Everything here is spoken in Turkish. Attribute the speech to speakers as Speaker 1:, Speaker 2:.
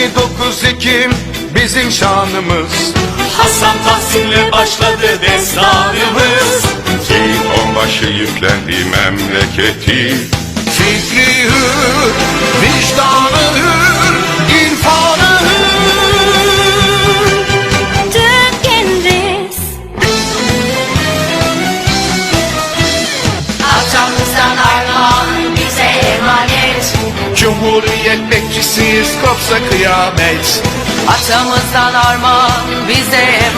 Speaker 1: 29 Ekim bizim şanımız.
Speaker 2: Hasan Tahsin'le başladı destanımız.
Speaker 1: Kim onbaşı yüklendi memleketi. Fikri hür Cumhuriyet bekçisiyiz kopsa kıyamet.
Speaker 3: Atamızdan armağan bize